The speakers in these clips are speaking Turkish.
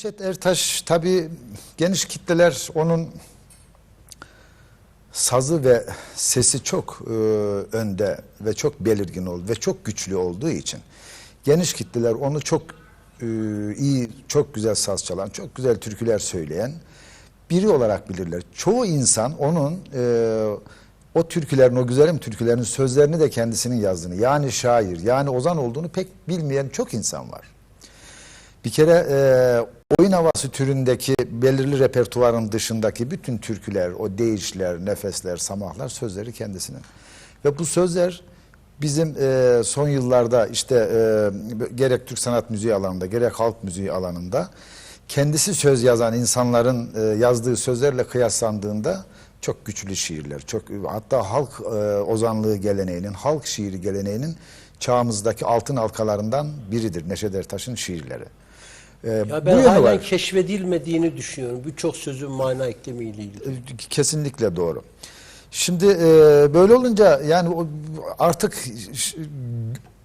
Neşet Ertaş tabii geniş kitleler onun sazı ve sesi çok e, önde ve çok belirgin oldu ve çok güçlü olduğu için geniş kitleler onu çok e, iyi, çok güzel saz çalan, çok güzel türküler söyleyen biri olarak bilirler. Çoğu insan onun e, o türkülerin, o güzelim türkülerin sözlerini de kendisinin yazdığını, yani şair, yani ozan olduğunu pek bilmeyen çok insan var. Bir kere e, oyun havası türündeki belirli repertuarın dışındaki bütün türküler, o değişler, nefesler, samahlar sözleri kendisinin. Ve bu sözler bizim e, son yıllarda işte e, gerek Türk sanat müziği alanında gerek halk müziği alanında kendisi söz yazan insanların e, yazdığı sözlerle kıyaslandığında çok güçlü şiirler. Çok hatta halk e, ozanlığı geleneğinin, halk şiiri geleneğinin çağımızdaki altın halkalarından biridir Neşet Ertaş'ın şiirleri. E, Ya bu ben yönü halen var. keşfedilmediğini düşünüyorum. Birçok sözün mana eklemiyle ilgili. Kesinlikle doğru. Şimdi e, böyle olunca yani artık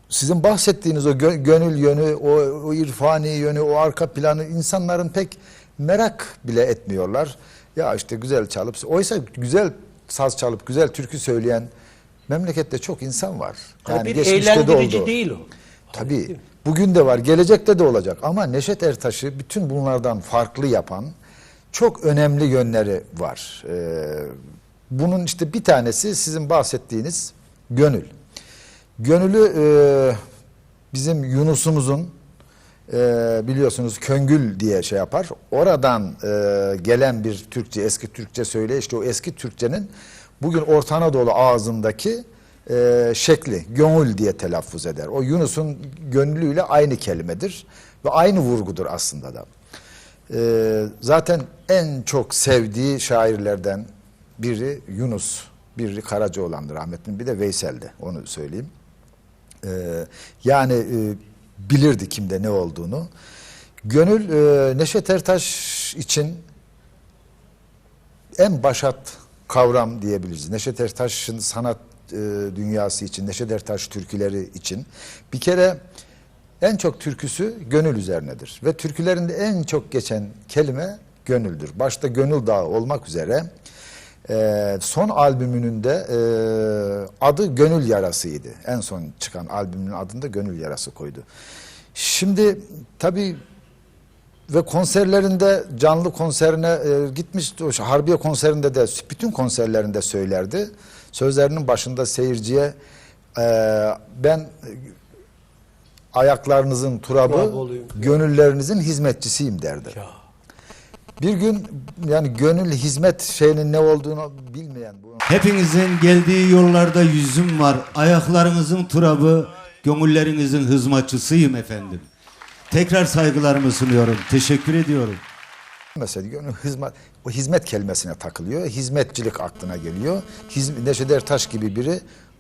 sizin bahsettiğiniz o gö- gönül yönü, o, o irfani yönü, o arka planı insanların pek merak bile etmiyorlar. Ya işte güzel çalıp, oysa güzel saz çalıp güzel türkü söyleyen memlekette çok insan var. Yani bir geçmişte de eğlendirici oldu. değil o. Tabii. Bugün de var, gelecekte de olacak. Ama Neşet Ertaş'ı bütün bunlardan farklı yapan çok önemli yönleri var. Ee, bunun işte bir tanesi sizin bahsettiğiniz gönül. Gönülü e, bizim Yunus'umuzun e, biliyorsunuz köngül diye şey yapar. Oradan e, gelen bir Türkçe, eski Türkçe söyle işte o eski Türkçenin bugün Orta Anadolu ağzındaki e, şekli, gönül diye telaffuz eder. O Yunus'un gönlüyle aynı kelimedir ve aynı vurgudur aslında da. E, zaten en çok sevdiği şairlerden biri Yunus, biri Karacaoğlan'dır rahmetli, bir de Veysel'de onu söyleyeyim. Ee, yani e, bilirdi kimde ne olduğunu. Gönül e, Neşet Ertaş için en başat kavram diyebiliriz. Neşet Ertaş'ın sanat e, dünyası için, Neşet Ertaş türküleri için bir kere en çok türküsü gönül üzerinedir. Ve türkülerinde en çok geçen kelime gönüldür. Başta Gönül Dağı olmak üzere e, son albümünün de e, adı Gönül Yarası'ydı. En son çıkan albümün adında Gönül Yarası koydu. Şimdi tabii ve konserlerinde canlı konserine e, gitmiş o Harbiye konserinde de bütün konserlerinde söylerdi. Sözlerinin başında seyirciye e, ben ayaklarınızın turabı, Turabı gönüllerinizin hizmetçisiyim derdi. Ya. Bir gün yani gönül hizmet şeyinin ne olduğunu bilmeyen bu Hepinizin geldiği yollarda yüzüm var. Ayaklarınızın turabı, gönüllerinizin hizmetçisiyim efendim. Tekrar saygılarımı sunuyorum. Teşekkür ediyorum. Mesela gönül hizmet o hizmet kelimesine takılıyor. Hizmetçilik aklına geliyor. Hiz, Neşet Ertaş gibi biri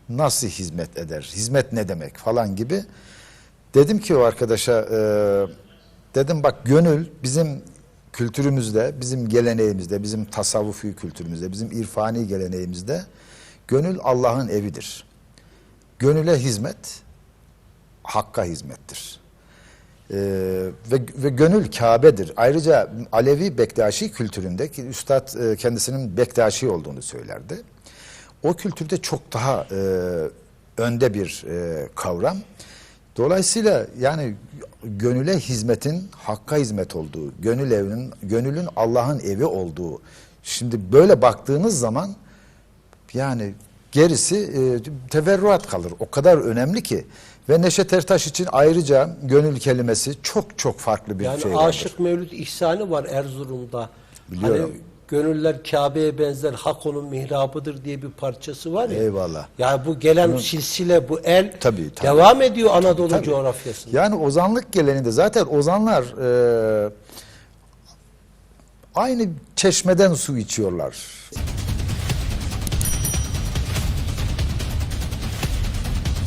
nasıl hizmet eder? Hizmet ne demek falan gibi. Dedim ki o arkadaşa e, dedim bak gönül bizim kültürümüzde, bizim geleneğimizde, bizim tasavvufi kültürümüzde, bizim irfani geleneğimizde gönül Allah'ın evidir. Gönüle hizmet hakka hizmettir. Ee, ve, ve gönül Kabe'dir. Ayrıca Alevi Bektaşi kültüründe ki Üstad e, kendisinin Bektaşi olduğunu söylerdi. O kültürde çok daha e, önde bir e, kavram. Dolayısıyla yani gönüle hizmetin hakka hizmet olduğu, gönül evinin, gönülün Allah'ın evi olduğu. Şimdi böyle baktığınız zaman yani gerisi e, teferruat kalır. O kadar önemli ki. Ve Neşet Ertaş için ayrıca gönül kelimesi çok çok farklı bir Yani şey vardır. Aşık Mevlüt İhsanı var Erzurum'da. Biliyorum. Hani gönüller Kabe'ye benzer hak onun mihrabıdır diye bir parçası var ya. Eyvallah. Ya bu gelen silsile bu el Tabii, tabii. devam ediyor Anadolu Tabii. coğrafyasında. Yani ozanlık geleneğinde zaten ozanlar e, aynı çeşmeden su içiyorlar.